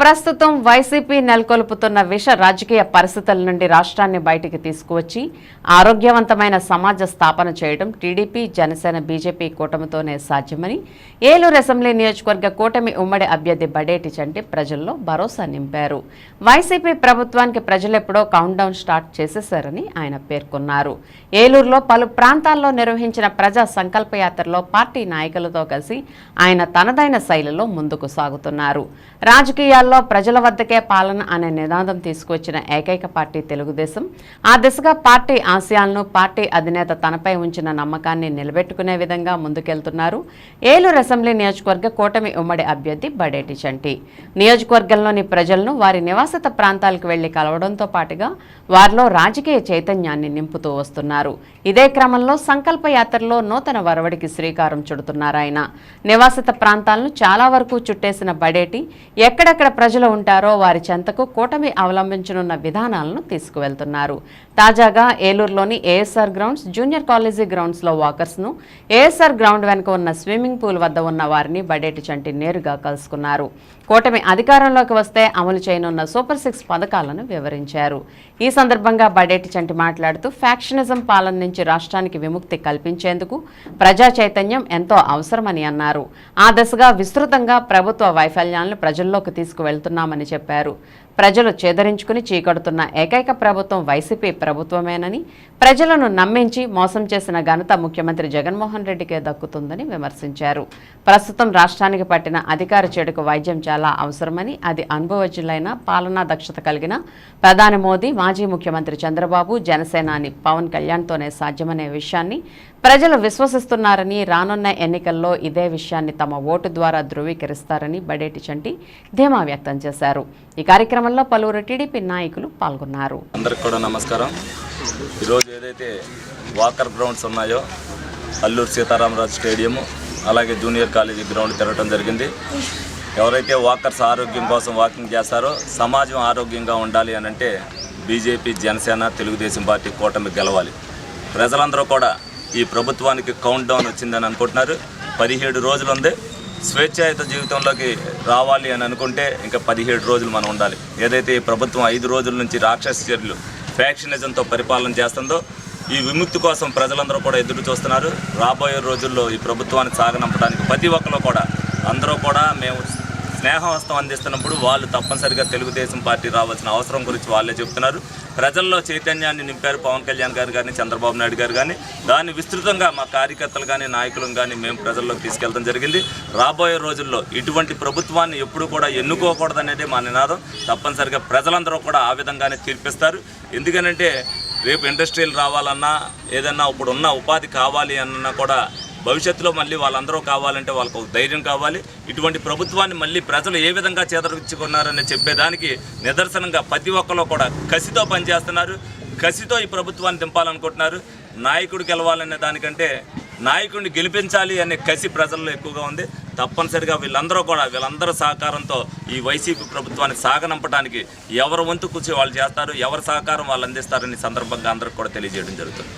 ప్రస్తుతం వైసీపీ నెలకొల్పుతున్న విష రాజకీయ పరిస్థితుల నుండి రాష్ట్రాన్ని బయటికి తీసుకువచ్చి ఆరోగ్యవంతమైన సమాజ స్థాపన చేయడం టీడీపీ జనసేన బీజేపీ కూటమితోనే సాధ్యమని ఏలూరు అసెంబ్లీ నియోజకవర్గ కూటమి ఉమ్మడి అభ్యర్థి బడేటి చంటి ప్రజల్లో భరోసా నింపారు. వైసీపీ ప్రభుత్వానికి ప్రజలెప్పుడో కౌంట్ డౌన్ స్టార్ట్ చేసేశారని ఆయన పేర్కొన్నారు. ఏలూరులో పలు ప్రాంతాల్లో నిర్వహించిన ప్రజా సంకల్పయాత్రలో పార్టీ నాయకులతో కలిసి ఆయన తనదైన శైలిలో ముందుకు సాగుతున్నారు. రాజకీయాలు రాష్ట్రాల్లో ప్రజల వద్దకే పాలన అనే నినాదం తీసుకువచ్చిన ఏకైక పార్టీ తెలుగుదేశం. ఆ దిశగా పార్టీ ఆశయాలను పార్టీ అధినేత తనపై ఉంచిన నమ్మకాన్ని నిలబెట్టుకునే విధంగా ముందుకెళ్తున్నారు. ఏలూరు అసెంబ్లీ నియోజకవర్గ కూటమి ఉమ్మడి అభ్యర్థి బడేటి చంటి. నియోజకవర్గంలోని ప్రజలను వారి నివాసిత ప్రాంతాలకు వెళ్ళి కలవడంతో పాటుగా వారిలో రాజకీయ చైతన్యాన్ని నింపుతూ వస్తున్నారు. ఇదే క్రమంలో సంకల్ప యాత్రలో నూతన వరవడికి శ్రీకారం చుడుతున్నారు ఆయన. నివాసిత ప్రాంతాలను చాలా వరకు చుట్టేసిన బడేటి ఎక్కడెక్కడ ప్రజలు ఉంటారో వారి చెంతకు కూటమి అవలంబించనున్న విధానాలను తీసుకువెళ్తున్నారు. తాజాగా ఏలూరులోని ఏఎస్ఆర్ గ్రౌండ్స్ జూనియర్ కాలేజీ గ్రౌండ్స్లో వాకర్స్ను ఏఎస్ఆర్ గ్రౌండ్ వెనుక ఉన్న స్విమ్మింగ్ పూల్ వద్ద ఉన్న వారిని బడేటి చంటి నేరుగా కలుసుకున్నారు. కూటమి అధికారంలోకి వస్తే అమలు చేయనున్న సూపర్ సిక్స్ పథకాలను వివరించారు. ఈ సందర్భంగా బడేటి చంటి మాట్లాడుతూ ఫ్యాక్షనిజం పాలన నుంచి రాష్ట్రానికి విముక్తి కల్పించేందుకు ప్రజా చైతన్యం ఎంతో అవసరమని అన్నారు. ఆ దశగా విస్తృతంగా ప్రభుత్వ వైఫల్యాలను ప్రజల్లోకి తీసుకు వెళ్తున్నామని చెప్పారు. ప్రజలు చేదరించుకుని చీకడుతున్న ఏకైక ప్రభుత్వం వైసీపీ ప్రభుత్వమేనని ప్రజలను నమ్మించి మోసం చేసిన ఘనత ముఖ్యమంత్రి జగన్మోహన్ రెడ్డికే దక్కుతుందని విమర్శించారు. ప్రస్తుతం రాష్ట్రానికి పట్టిన అధికార చెడుకు వైద్యం చాలా అవసరమని అది అనుభవజ్ఞులైన పాలనా దక్షత కలిగిన ప్రధాని మోదీ మాజీ ముఖ్యమంత్రి చంద్రబాబు జనసేనాని పవన్ కళ్యాణ్తోనే సాధ్యమనే విషయాన్ని ప్రజలు విశ్వసిస్తున్నారని రానున్న ఎన్నికల్లో ఇదే విషయాన్ని తమ ఓటు ద్వారా ధృవీకరిస్తారని బడేటి చంటి ధీమా వ్యక్తం చేశారు. ఈ కార్యక్రమంలో పలువురు టీడీపీ నాయకులు పాల్గొన్నారు. అందరికి కూడా నమస్కారం. ఈరోజు ఏదైతే వాకర్ గ్రౌండ్స్ ఉన్నాయో అల్లూరు సీతారామరాజు స్టేడియము అలాగే జూనియర్ కాలేజీ గ్రౌండ్ తిరగడం జరిగింది. ఎవరైతే వాకర్స్ ఆరోగ్యం కోసం వాకింగ్ చేస్తారో సమాజం ఆరోగ్యంగా ఉండాలి అని అంటే బీజేపీ జనసేన తెలుగుదేశం పార్టీ కూటమి గెలవాలి. ప్రజలందరూ కూడా ఈ ప్రభుత్వానికి కౌంట్ డౌన్ వచ్చిందని అనుకుంటున్నారు. పదిహేడు రోజులు ఉంది. స్వేచ్ఛాయుత జీవితంలోకి రావాలి అని అనుకుంటే ఇంకా పదిహేడు రోజులు మనం ఉండాలి. ఏదైతే ఈ ప్రభుత్వం ఐదు రోజుల నుంచి రాక్షస చర్యలు ఫ్యాక్షనిజంతో పరిపాలన చేస్తుందో ఈ విముక్తి కోసం ప్రజలందరూ కూడా ఎదురు చూస్తున్నారు. రాబోయే రోజుల్లో ఈ ప్రభుత్వాన్ని సాగనంపడానికి ప్రతి ఒక్కరు కూడా అందరూ కూడా మేము స్నేహహస్తం అందిస్తున్నప్పుడు వాళ్ళు తప్పనిసరిగా తెలుగుదేశం పార్టీ రావాల్సిన అవసరం గురించి వాళ్ళే చెప్తున్నారు. ప్రజల్లో చైతన్యాన్ని నింపారు పవన్ కళ్యాణ్ గారు కానీ చంద్రబాబు నాయుడు గారు కానీ దాన్ని విస్తృతంగా మా కార్యకర్తలు కానీ నాయకులను కానీ మేము ప్రజల్లోకి తీసుకెళ్ళడం జరిగింది. రాబోయే రోజుల్లో ఇటువంటి ప్రభుత్వాన్ని ఎప్పుడు కూడా ఎన్నుకోకూడదనేది మా నినాదం. తప్పనిసరిగా ప్రజలందరూ కూడా ఆ విధంగానే తీర్పిస్తారు. ఎందుకనంటే రేపు ఇండస్ట్రీలు రావాలన్నా ఏదన్నా ఇప్పుడు ఉన్న ఉపాధి కావాలి అన్నా కూడా భవిష్యత్తులో మళ్ళీ వాళ్ళందరూ కావాలంటే వాళ్ళకు ధైర్యం కావాలి. ఇటువంటి ప్రభుత్వాన్ని మళ్ళీ ప్రజలు ఏ విధంగా చేదరించుకున్నారని చెప్పేదానికి నిదర్శనంగా ప్రతి ఒక్కరు కూడా కసితో పనిచేస్తున్నారు. కసితో ఈ ప్రభుత్వాన్ని దింపాలనుకుంటున్నారు. నాయకుడు గెలవాలనే దానికంటే నాయకుడిని గెలిపించాలి అనే కసి ప్రజల్లో ఎక్కువగా ఉంది. తప్పనిసరిగా వీళ్ళందరూ కూడా వీళ్ళందరూ సహకారంతో ఈ వైసీపీ ప్రభుత్వాన్ని సాగనంపడానికి ఎవరు వంతు కూర్చి వాళ్ళు చేస్తారు ఎవరి సహకారం వాళ్ళు అందిస్తారని సందర్భంగా అందరికి కూడా తెలియజేయడం జరుగుతుంది.